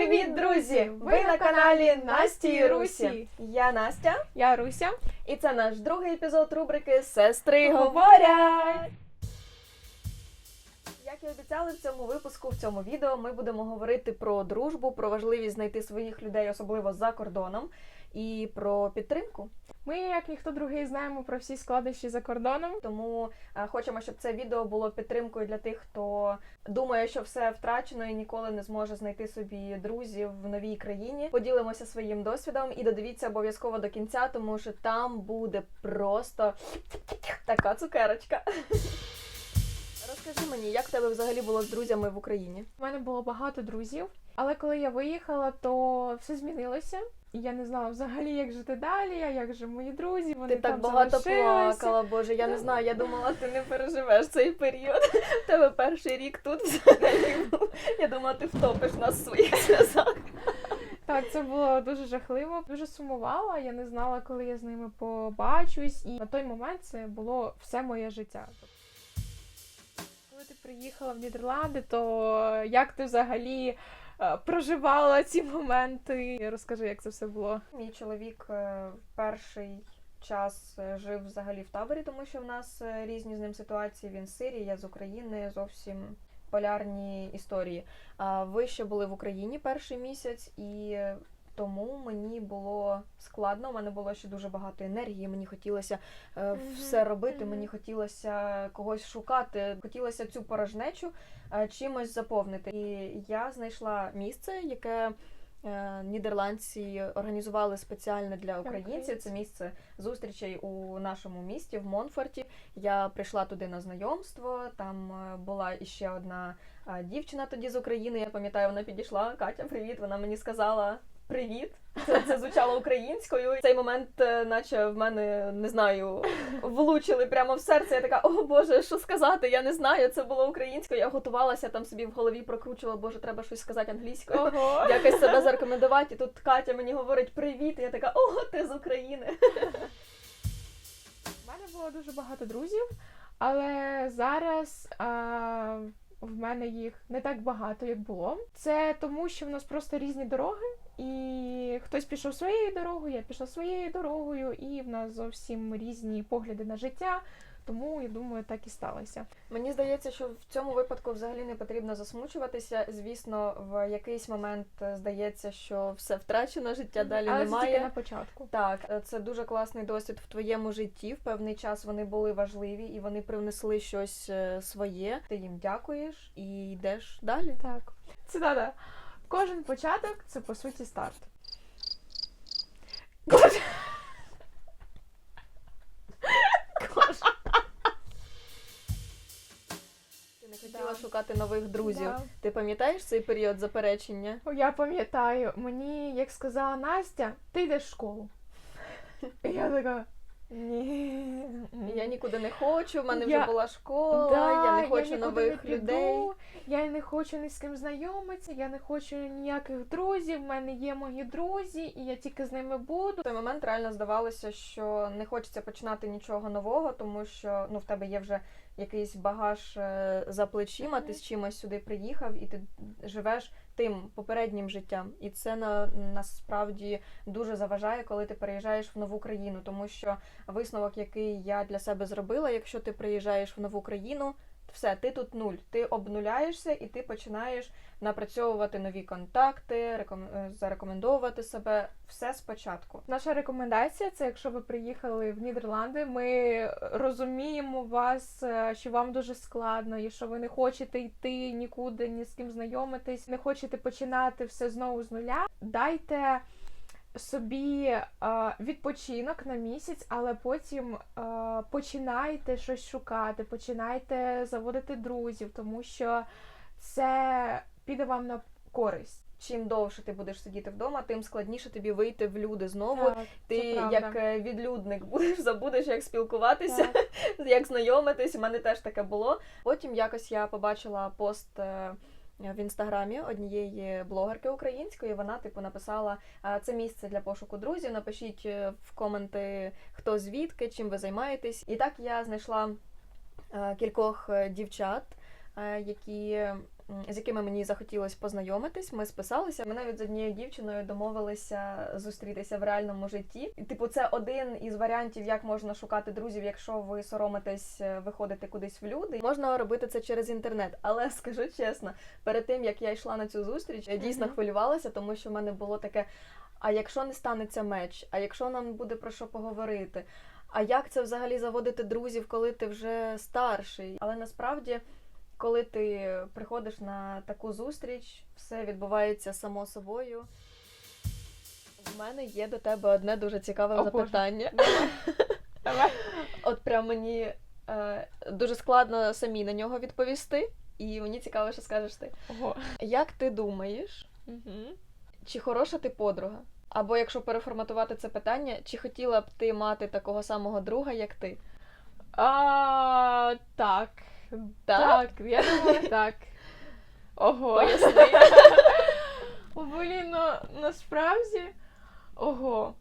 Привіт, друзі! Ви на каналі Насті і Русі. Я Настя, Я Руся. і це наш другий епізод рубрики Сестри говорять. Як і обіцяли в цьому випуску, в цьому відео ми будемо говорити про дружбу, про важливість знайти своїх людей, особливо за кордоном, і про підтримку. Ми, як ніхто другий, знаємо про всі складнощі за кордоном. Тому е, хочемо, щоб це відео було підтримкою для тих, хто думає, що все втрачено і ніколи не зможе знайти собі друзів в новій країні. Поділимося своїм досвідом і додивіться обов'язково до кінця, тому що там буде просто така цукерочка. Розкажи мені, як в тебе взагалі було з друзями в Україні? У мене було багато друзів, але коли я виїхала, то все змінилося. Я не знала взагалі, як жити далі, а як же мої друзі. Вони Ти так там багато залишилися. плакала, боже. Я не знаю. Я думала, ти не переживеш цей період. В тебе перший рік тут взагалі був. Я думала, ти втопиш нас в своїх сльозах. Так, це було дуже жахливо. Дуже сумувала. Я не знала, коли я з ними побачусь. І на той момент це було все моє життя. Коли ти приїхала в Нідерланди, то як ти взагалі е, проживала ці моменти? Розкажи, як це все було. Мій чоловік е, перший час е, жив взагалі в таборі, тому що в нас різні з ним ситуації. Він з Сирії, я з України, зовсім полярні історії. А ви ще були в Україні перший місяць, і тому мені було складно. У мене було ще дуже багато енергії. Мені хотілося е, все робити. Мені хотілося когось шукати. Хотілося цю порожнечу е, чимось заповнити. І я знайшла місце, яке е, нідерландці організували спеціально для українців. українців. Це місце зустрічей у нашому місті в Монфорті. Я прийшла туди на знайомство. Там е, була іще одна е, дівчина тоді з України. Я пам'ятаю, вона підійшла. Катя, привіт. Вона мені сказала. Привіт, це, це звучало українською. Цей момент, е, наче в мене не знаю, влучили прямо в серце. Я така, о Боже, що сказати? Я не знаю. Це було українською. Я готувалася там собі в голові, прокручувала, Боже, треба щось сказати англійською. Ого! Якось себе зарекомендувати. І тут Катя мені говорить привіт. І я така, о, ти з України. У мене було дуже багато друзів, але зараз а, в мене їх не так багато, як було. Це тому, що в нас просто різні дороги, і хтось пішов своєю дорогою, я пішла своєю дорогою, і в нас зовсім різні погляди на життя. Тому я думаю, так і сталося. Мені здається, що в цьому випадку взагалі не потрібно засмучуватися. Звісно, в якийсь момент е, здається, що все втрачено, життя далі але це немає. тільки на початку. Так, е, це дуже класний досвід в твоєму житті. В певний час вони були важливі і вони привнесли щось е, своє. Ти їм дякуєш і йдеш далі. Так, цитата. Кожен початок це по суті старт. Ти не хотіла Да. шукати нових друзів. Да. Ти пам'ятаєш цей період заперечення? Я пам'ятаю, мені, як сказала Настя, ти йдеш в школу. І я така. Ні. Я нікуди не хочу, в мене Я- вже була школа, Да, я не хочу нікуди нових не піду, людей. Я не хочу ні з ким знайомитися, я не хочу ніяких друзів. в мене є мої друзі, і я тільки з ними буду. В той момент реально здавалося, що не хочеться починати нічого нового, тому що ну в тебе є вже якийсь багаж е, за плечима, Мгм. ти з чимось сюди приїхав і ти живеш тим попереднім життям. І це на насправді дуже заважає, коли ти переїжджаєш в нову країну, тому що висновок, який я для себе зробила, якщо ти приїжджаєш в нову країну. Все, ти тут нуль. Ти обнуляєшся і ти починаєш напрацьовувати нові контакти, реком... е, зарекомендовувати себе все спочатку. Наша рекомендація це, якщо ви приїхали в Нідерланди, ми розуміємо вас, е, що вам дуже складно, і що ви не хочете йти нікуди, ні з ким знайомитись, не хочете починати все знову з нуля. Дайте собі е, відпочинок на місяць, але потім е, починайте щось шукати, починайте заводити друзів, тому що це піде вам на користь. Чим довше ти будеш сидіти вдома, тим складніше тобі вийти в люди знову. Так, ти як е, відлюдник будеш, забудеш, як спілкуватися, так. як знайомитись. У мене теж таке було. Потім якось я побачила пост. В інстаграмі однієї блогерки української вона типу написала це місце для пошуку друзів. Напишіть е, в коменти, хто звідки, чим ви займаєтесь. І так я знайшла е, кількох е, дівчат, які. З якими мені захотілося познайомитись, ми списалися. Ми навіть з однією дівчиною домовилися зустрітися в реальному житті. І, типу, це один із варіантів, як можна шукати друзів, якщо ви соромитесь е, виходити кудись в люди. Можна робити це через інтернет, але скажу чесно, перед тим як я йшла на цю зустріч, я дійсно хвилювалася, тому що в мене було таке: а якщо не станеться меч, а якщо нам буде про що поговорити? А як це взагалі заводити друзів, коли ти вже старший? Але насправді, коли ти приходиш на таку зустріч, все відбувається само собою. У мене є до тебе одне дуже цікаве О, запитання. Давай. От прям мені е, дуже складно самі на нього відповісти, і мені цікаво, що скажеш ти. Ого. Як ти думаєш, Угу. чи хороша ти подруга? Або якщо переформатувати це питання, чи хотіла б ти мати такого самого друга, як ти? А, так. Так? Я думаю, так. Ого. Поясни. О, Блін, ну насправді. Ого.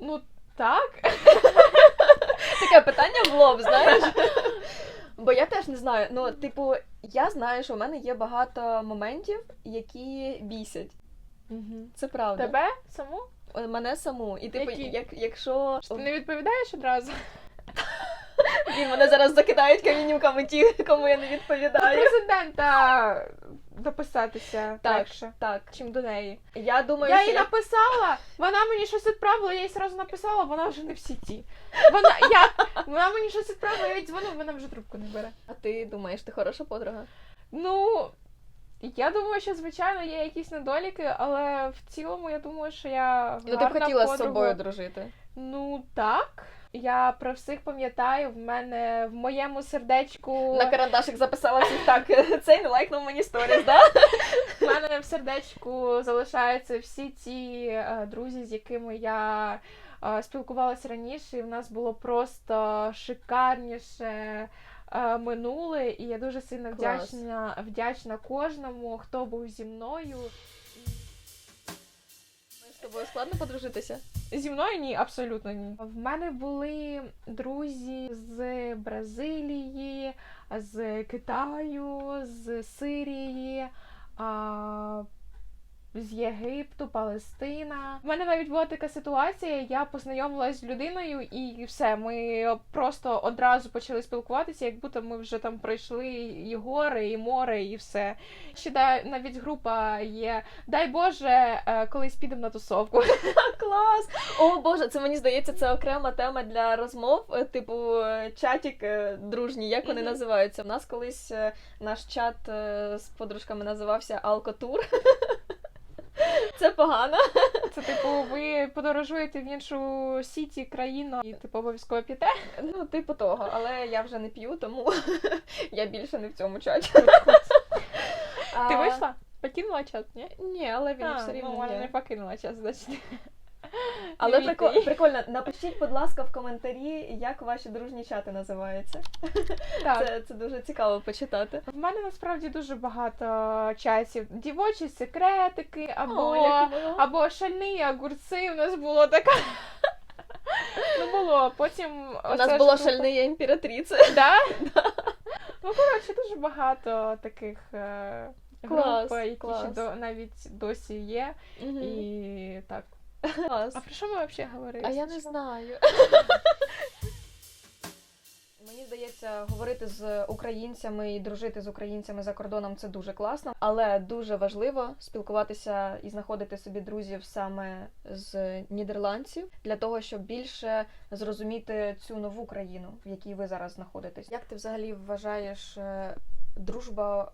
Ну так. Таке питання в лоб, знаєш? Бо я теж не знаю. Ну, типу, я знаю, що в мене є багато моментів, які бісять. Угу. Це правда. Тебе саму? Мене саму. І типу, Які? як, якщо Ти не відповідаєш одразу? Блін, мене зараз закидають камінюками ті, кому я не До відповідаю. президента дописатися Так, легше, Так, чим до неї. я думаю, Я що їй написала, вона мені щось відправила, я їй сразу написала, вона вже не в сіті. Вона, я, вона мені щось відправила, я їй дзвоню, вона вже трубку не бере. А ти думаєш, ти хороша подруга? Ну, я думаю, що звичайно є якісь недоліки, але в цілому я думаю, що я Ну, ти б гарна хотіла з подруга. собою дружити. Ну так. Я про всіх пам'ятаю. В мене в моєму сердечку На карандашик записала всіх так. Цей не лайкнув мені сторіс, да? в мене в сердечку залишаються всі ті е, друзі, з якими я е, спілкувалася раніше, і в нас було просто шикарніше е, минуле. І я дуже сильно Клас. вдячна, вдячна кожному, хто був зі мною. З тобою складно подружитися? Зі мною ні, абсолютно ні. В мене були друзі з Бразилії, з Китаю, з Сирії. З Єгипту, Палестина. У мене навіть була така ситуація. Я познайомилась з людиною, і все. Ми просто одразу почали спілкуватися, як будто ми вже там пройшли і гори, і море, і все. Ще навіть група є. Дай Боже, е, колись підемо на тусовку. Клас! О Боже, це мені здається, це окрема тема для розмов, е, типу е, чатік дружній, як вони називаються. У нас колись наш чат з подружками називався Алкотур. Це погано. Це типу, ви подорожуєте в іншу сіті країну і типу обов'язково п'єте. Ну, типу того, але я вже не п'ю, тому я більше не в цьому чаті. Ти вийшла? Покинула чат, ні? Ні, але він А, все ну, рівно не покинула чат, значить. Але війти. прикольно, напишіть, будь ласка, в коментарі, як ваші дружні чати називаються. Так. Це, це дуже цікаво почитати. В мене насправді дуже багато чатів. Дівочі секретики, або, О, як мило. або шальні огурці. У нас було така. Ну було. Потім У нас була шальна імператриця. Да? Ну, коротше, дуже багато таких е, Клас, груп, які клас. ще до, навіть досі є. І так. А про що ми взагалі говорили? А я не знаю. Мені здається, говорити з українцями і дружити з українцями за кордоном це дуже класно, але дуже важливо спілкуватися і знаходити собі друзів саме з нідерландців для того, щоб більше зрозуміти цю нову країну, в якій ви зараз знаходитесь. Як ти взагалі вважаєш е, дружба?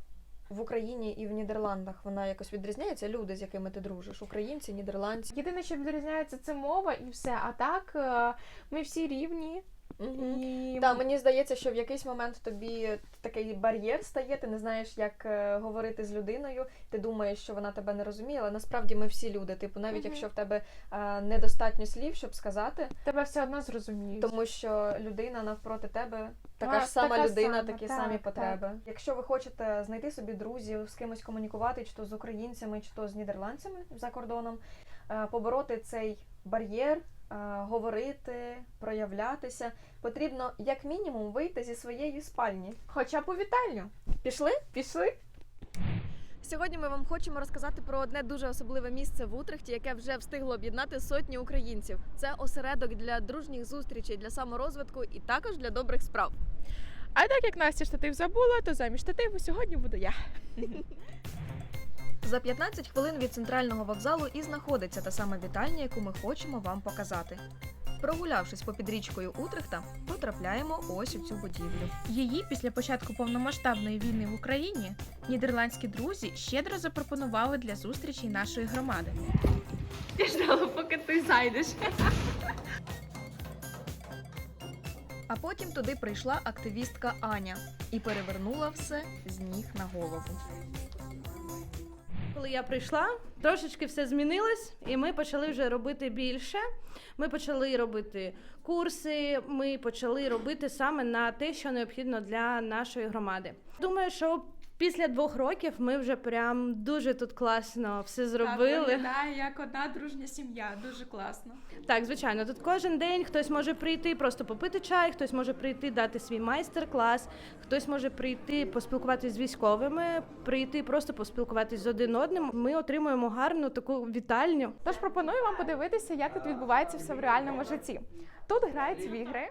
В Україні і в Нідерландах вона якось відрізняється. Люди, з якими ти дружиш, українці, нідерландці. Єдине, що відрізняється, це мова і все. А так е, ми всі рівні. Мгм. І Так, мені здається, що в якийсь момент тобі такий бар'єр стає, ти не знаєш, як е, говорити з людиною. Ти думаєш, що вона тебе не розуміє, але насправді ми всі люди. Типу, навіть Мгм. якщо в тебе е, недостатньо слів, щоб сказати, тебе все одно зрозуміють. тому що людина навпроти тебе така А, ж сама така людина, сама, такі так, самі так. потреби. Якщо ви хочете знайти собі друзів, з кимось комунікувати, чи то з українцями, чи то з нідерландцями за кордоном, е, побороти цей бар'єр. говорити, проявлятися, потрібно як мінімум вийти зі своєї спальні. Хоча б у вітальню. Пішли? Пішли. Сьогодні ми вам хочемо розказати про одне дуже особливе місце в Утрехті, яке вже встигло об'єднати сотні українців. Це осередок для дружніх зустрічей, для саморозвитку і також для добрих справ. А так як Настя штатив забула, то замість штативу сьогодні буду я. За 15 хвилин від центрального вокзалу і знаходиться та сама вітальня, яку ми хочемо вам показати. Прогулявшись попід річкою Утрехта, потрапляємо ось у цю будівлю. Її після початку повномасштабної війни в Україні нідерландські друзі щедро запропонували для зустрічей нашої громади. Я ждала, поки ти зайдеш. А потім туди прийшла активістка Аня і перевернула все з ніг на голову. Коли я прийшла, трошечки все змінилось, і ми почали вже робити більше. Ми почали робити курси, ми почали робити саме на те, що необхідно для нашої громади. Думаю, що після двох років ми вже прям дуже тут класно все зробили. виглядає як одна дружня сім'я, дуже класно. Так, звичайно, тут кожен день хтось може прийти, просто попити чай, хтось може прийти дати свій майстер-клас, хтось може прийти поспілкуватись з військовими, прийти просто поспілкуватись з один одним. Ми отримуємо гарну таку вітальню. Тож пропоную вам подивитися, як тут відбувається все в реальному житті. Тут грають в ігри.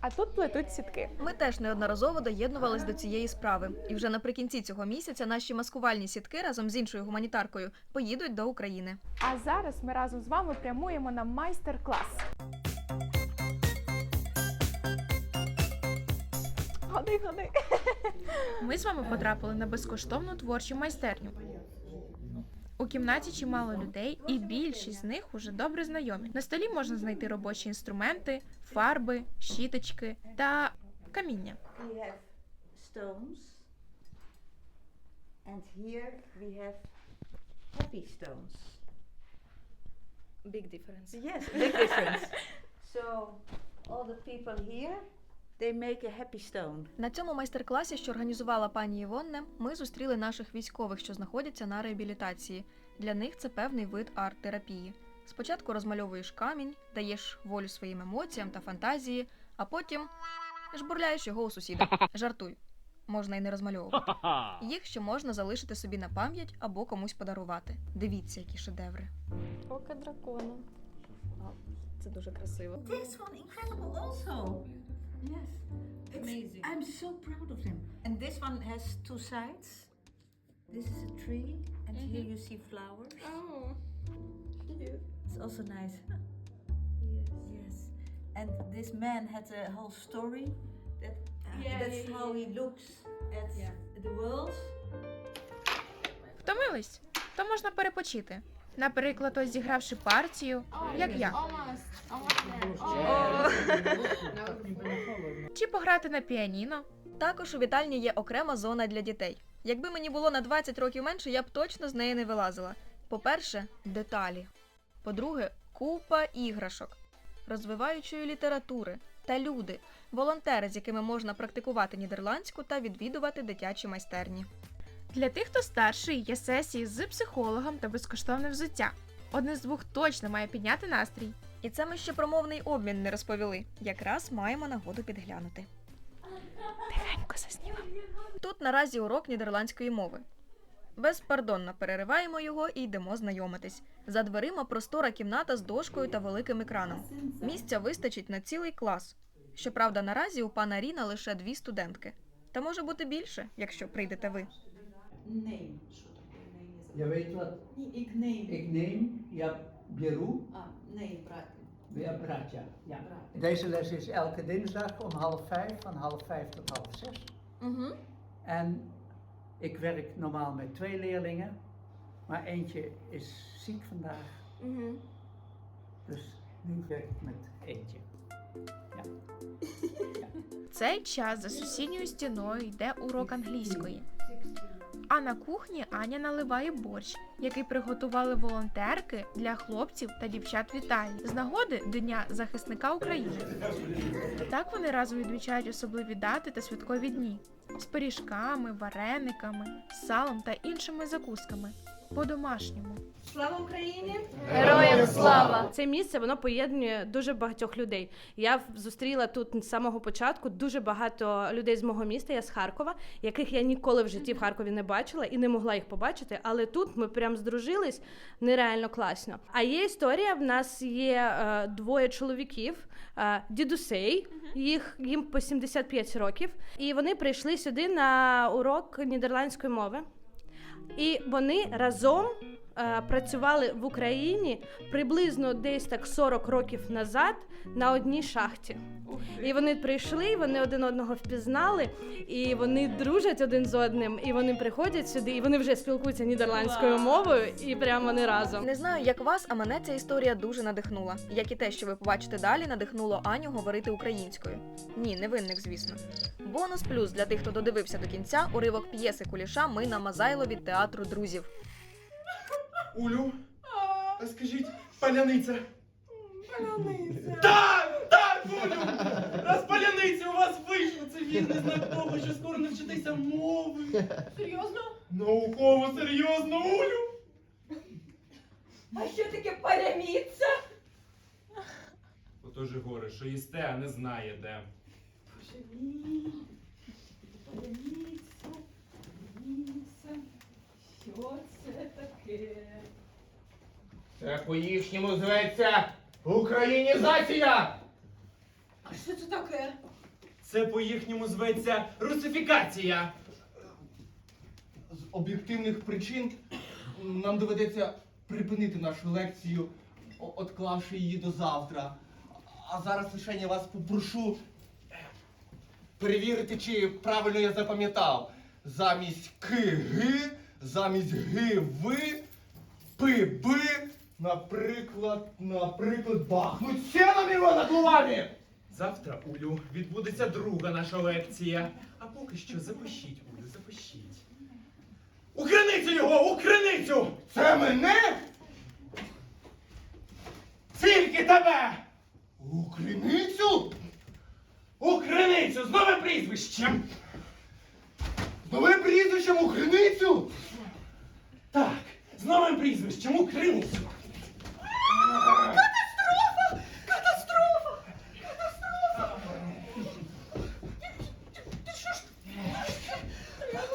А тут плетуть сітки. Ми теж неодноразово доєднувались до цієї справи, і вже наприкінці цього місяця наші маскувальні сітки разом з іншою гуманітаркою поїдуть до України. А зараз ми разом з вами прямуємо на майстер-клас. Годи, годи. Ми з вами потрапили на безкоштовну творчу майстерню. У кімнаті чимало людей, і більшість з них уже добре знайомі. На столі можна знайти робочі інструменти, фарби, щіточки та каміння. and here we have happy stones. Big difference. Yes, big difference. so all the people here, they make a happy stone. На цьому майстер-класі, що організувала пані Івонне, ми зустріли наших військових, що знаходяться на реабілітації. Для них це певний вид арт-терапії. Спочатку розмальовуєш камінь, даєш волю своїм емоціям та фантазії, а потім жбурляєш його у сусіда. Жартуй. Можна і не розмальовувати. Їх ще можна залишити собі на пам'ять або комусь подарувати. Дивіться, які шедеври. Око дракона. Це дуже красиво. This one incredible also. Yes. Amazing. I'm so proud of them. And this one has two sides. This is a tree, and here you see flowers. Oh, It's also nice. Yes. Yes. And this man had a whole story. That uh, Yeah, that's yeah, how yeah. he looks at the world. Втомились? То можна перепочити. Наприклад, ось зігравши партію, як я. Чи пограти на піаніно. Також у вітальні є окрема зона для дітей. Якби мені було на 20 років менше, я б точно з неї не вилазила. По-перше, деталі. По-друге, купа іграшок, розвиваючої літератури та люди, волонтери, з якими можна практикувати нідерландську та відвідувати дитячі майстерні. Для тих, хто старший, є сесії з психологом та безкоштовне взуття. Одне з двох точно має підняти настрій. І це ми ще про мовний обмін не розповіли. Якраз маємо нагоду підглянути. Тихенько заснімемо. Тут наразі урок нідерландської мови. Безпардонно перериваємо його і йдемо знайомитись. За дверима простора кімната з дошкою та великим екраном. Місця вистачить на цілий клас. Щоправда, наразі у пана Ріна лише дві студентки. Та може бути більше, якщо прийдете ви. Що таке neem? Weet wat ik neem. ik neem, ja, beroe, Ah, nee, brate. ja, bratja. Ja. Brate. Deze les is elke dinsdag om half vijf, van half vijf tot half zes. Угу. En ik werk normaal met twee leerlingen, maar eentje is ziek vandaag, Угу. dus nu werk ik met eentje. В цей час за сусідньою стіною йде урок англійської. А на кухні Аня наливає борщ, який приготували волонтерки для хлопців та дівчат вітальні з нагоди Дня захисника України. Так вони разом відмічають особливі дати та святкові дні з пиріжками, варениками, салом та іншими закусками. по-домашньому. Слава Україні! Героям слава! Це місце воно поєднує дуже багатьох людей. Я зустріла тут з самого початку дуже багато людей з мого міста. Я з Харкова, яких я ніколи в житті в Харкові не бачила і не могла їх побачити. Але тут ми прям здружились нереально класно. А є історія: в нас є е, двоє чоловіків, е, дідусей. Їх їм по 75 років, і вони прийшли сюди на урок нідерландської мови. І вони разом працювали в Україні приблизно десь так 40 років назад на одній шахті. І вони прийшли, вони один одного впізнали, і вони дружать один з одним, і вони приходять сюди, і вони вже спілкуються нідерландською мовою, і прямо вони разом. Не знаю, як вас, а мене ця історія дуже надихнула. Як і те, що ви побачите далі, надихнуло Аню говорити українською. Ні, не винник, звісно. Бонус плюс для тих, хто додивився до кінця, уривок п'єси куліша Ми на Мазайлові театру друзів. Улю, а скажіть, паляниця. Паляниця. Так, так, Улю! Раз паляниця у вас вийшло, це вірний знак того, що скоро навчитеся мови. Серйозно? Науково серйозно, Улю! А що таке паляміться? Отож і горе, що їсте, а не знає де. Боже мій. Паляміться, паляміться. Що це таке? Це по-їхньому зветься українізація! А що це таке? Це по-їхньому зветься русифікація. З об'єктивних причин нам доведеться припинити нашу лекцію, отклавши її до завтра. А зараз лише я вас попрошу е, перевірити, чи правильно я запам'ятав. Замість ки-ги, замість ги-ви, пи-би, наприклад, наприклад, бахнуть сіном його над головами! Завтра, Улю, відбудеться друга наша лекція. А поки що запишіть, Улю, запишіть. У криницю його! У криницю! Це мене? Тільки тебе! У криницю? У криницю з новим прізвищем! З новим прізвищем у криницю? Так, з новим прізвищем у криницю!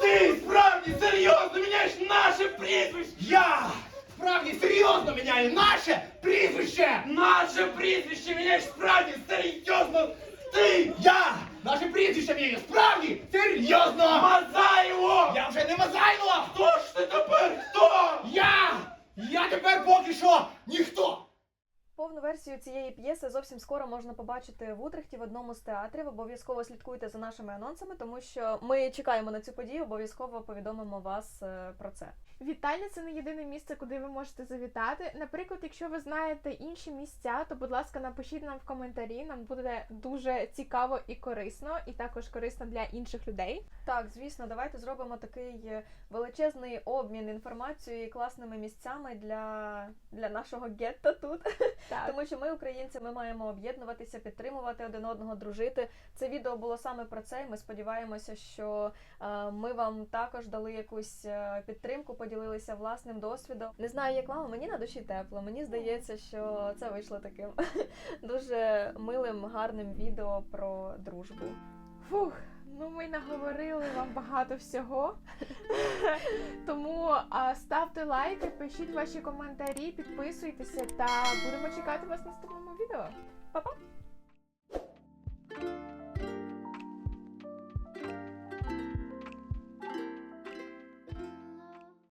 Ти справді серйозно міняєш наше прізвище! Я справді серйозно міняю наше прізвище! Наше прізвище міняєш справді серйозно! Ти! Я наше прізвище міняю справді серйозно! Мазайло! Я вже не Мазайло! Хто ж ти тепер? Хто? Я! Я тепер поки що ніхто! Повну версію цієї п'єси зовсім скоро можна побачити в Утрехті в одному з театрів. Обов'язково слідкуйте за нашими анонсами, тому що ми чекаємо на цю подію. Обов'язково повідомимо вас е, про це. Вітальня це не єдине місце, куди ви можете завітати. Наприклад, якщо ви знаєте інші місця, то будь ласка, напишіть нам в коментарі. Нам буде дуже цікаво і корисно, і також корисно для інших людей. Так, звісно, давайте зробимо такий е, величезний обмін інформацією і класними місцями для, для нашого гетто тут. Так. Тому що ми, українці, ми маємо об'єднуватися, підтримувати один одного, дружити. Це відео було саме про це. і Ми сподіваємося, що е, ми вам також дали якусь е, підтримку, поділилися власним досвідом. Не знаю, як вам, мені на душі тепло. Мені здається, що це вийшло таким дуже милим, гарним відео про дружбу. Фух, ну ми наговорили вам багато всього. Тому а, ставте лайки, пишіть ваші коментарі, підписуйтеся та будемо чекати вас в наступному відео. Па-па!